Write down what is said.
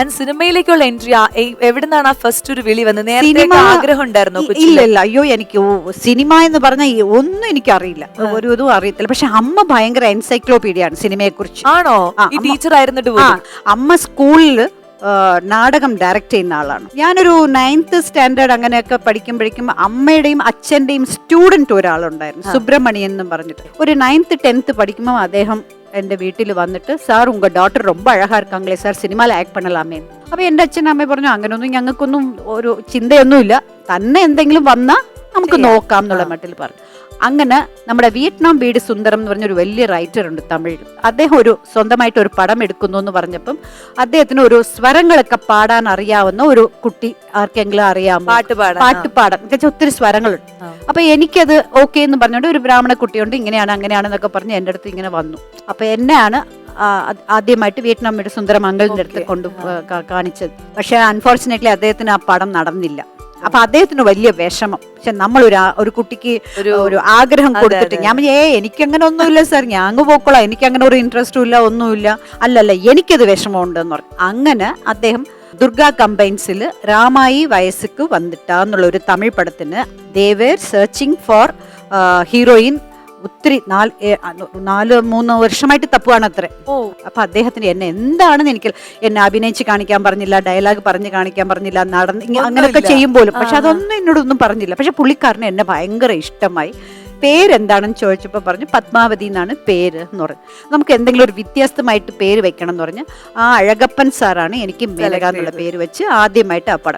And സിനിമയിലേക്കുള്ള entry എവിടെ നിന്നാണ് ആ ഫസ്റ്റ് ഒരു വിളി വന്നത്? നേരത്തെ ആഗ്രഹം ഉണ്ടായിരുന്നു ഇല്ല ഇല്ല അയ്യോ എനിക്ക് സിനിമ എന്ന് പറഞ്ഞാൽ ഒന്നും എനിക്ക് അറിയില്ല ഒരു ഇതും അറിയത്തില്ല. പക്ഷെ അമ്മ ഭയങ്കര എൻസൈക്ലോപീഡിയ ആണ്? സിനിമയെ കുറിച്ച് ആണോ ഈ ടീച്ചർ ആയിരുന്നിട്ട് അമ്മ സ്കൂളിൽ നാടകം ഡയറക്റ്റ് ചെയ്യുന്ന ആളാണ്. ഞാനൊരു നയൻത്ത് സ്റ്റാൻഡേർഡ് അങ്ങനെയൊക്കെ പഠിക്കുമ്പോഴേക്കും അമ്മയുടെയും അച്ഛന്റെയും സ്റ്റുഡന്റ് ഒരാളുണ്ടായിരുന്നു. സുബ്രഹ്മണി എന്നും പറഞ്ഞിട്ട്. ഒരു നയൻത്ത് ടെൻത്ത് പഠിക്കുമ്പോൾ അദ്ദേഹം എൻ്റെ വീട്ടിൽ വന്നിട്ട് സാർ ഉങ്ക ഡോട്ടർ ரொம்ப അഴകാ இருக்காங்களே സാർ സിനിമയിൽ ആക്ട് பண்ணலாமே അപ്പൊ എൻ്റെ അച്ഛൻ അമ്മ പറഞ്ഞു അങ്ങനെയൊന്നും ഞങ്ങൾക്കൊന്നും ഒരു ചിന്തയൊന്നുമില്ല തന്നെ എന്തെങ്കിലും വന്നാൽ നമുക്ക് ചെയ്യാം. നോക്കാം എന്നുള്ള മട്ടിൽ പറഞ്ഞു അങ്ങനെ നമ്മുടെ വിയറ്റ്നാം വീട് സുന്ദരം എന്ന് പറഞ്ഞൊരു വലിയ റൈറ്റർ ഉണ്ട് തമിഴിൽ അദ്ദേഹം ഒരു സ്വന്തമായിട്ട് ഒരു പടം എടുക്കുന്നു എന്ന് പറഞ്ഞപ്പം അദ്ദേഹത്തിന് ഒരു സ്വരങ്ങളൊക്കെ പാടാൻ അറിയാവുന്ന ഒരു കുട്ടി ആർക്കെങ്കിലും അറിയാമോ പാട്ട് പാടാൻ പാട്ട് പാടാൻ എന്നുവെച്ചാൽ ഒത്തിരി സ്വരങ്ങളുണ്ട് ആ. അപ്പൊ എനിക്കത് ഓക്കെ എന്ന് പറഞ്ഞുകൊണ്ട് ഒരു ബ്രാഹ്മണ കുട്ടിയുണ്ട് ഇങ്ങനെയാണ് അങ്ങനെയാണെന്നൊക്കെ പറഞ്ഞ് എന്റെ അടുത്ത് ഇങ്ങനെ വന്നു. അപ്പൊ എന്നെയാണ് ആദ്യമായിട്ട് വിയറ്റ്നാം സുന്ദര അങ്കിളിന്റെ അടുത്ത് കൊണ്ട് കാണിച്ചത്. പക്ഷെ അൺഫോർച്ചുനേറ്റ്ലി അദ്ദേഹത്തിന് ആ പടം നടന്നില്ല. അപ്പൊ അദ്ദേഹത്തിന് വലിയ വിഷമം. പക്ഷെ നമ്മൾ ഒരു ഒരു കുട്ടിക്ക് ഒരു ഒരു ആഗ്രഹം കൊടുത്തിട്ട് ഞാൻ ഏ എനിക്ക് അങ്ങനെ ഒന്നുമില്ല സാർ. ഞാൻ അങ്ങ് പോക്കോളാം. എനിക്ക് അങ്ങനെ ഒരു ഇൻട്രസ്റ്റും ഇല്ല ഒന്നുമില്ല. അല്ലല്ല എനിക്കത് വിഷമമുണ്ടെന്ന് പറഞ്ഞു. അങ്ങനെ അദ്ദേഹം ദുർഗ കമ്പൈൻസിൽ രാമായി വയസ്സുക്ക് വന്നിട്ടാന്നുള്ള ഒരു തമിഴ് പടത്തിന് ദേവേർ സെർച്ചിങ് ഫോർ ഹീറോയിൻ ഒത്തിരി നാല് നാല് മൂന്ന് വർഷമായിട്ട് തപ്പുവാണ് അത്ര. ഓ. അപ്പൊ അദ്ദേഹത്തിന് എന്നെ എന്താണെന്ന് എനിക്ക് എന്നെ അഭിനയിച്ച് കാണിക്കാൻ പറഞ്ഞില്ല ഡയലോഗ് പറഞ്ഞ് കാണിക്കാൻ പറഞ്ഞില്ല നടന്ന് അങ്ങനെയൊക്കെ. ചെയ്യും പോലും പക്ഷെ. അതൊന്നും എന്നോടൊന്നും പറഞ്ഞില്ല. പക്ഷെ പുള്ളിക്കാരന് എന്നെ ഭയങ്കര ഇഷ്ടമായി. പേരെന്താണെന്ന് ചോദിച്ചപ്പോൾ പറഞ്ഞു പത്മാവതി എന്നാണ് പേര് എന്ന് പറഞ്ഞു. നമുക്ക് എന്തെങ്കിലും ഒരു വ്യത്യസ്തമായിട്ട് പേര് വെക്കണം എന്ന് പറഞ്ഞ് ആ അഴകപ്പൻ സാറാണ് എനിക്ക് മേലക എന്നുള്ള പേര് വെച്ച് ആദ്യമായിട്ട് ആ പടം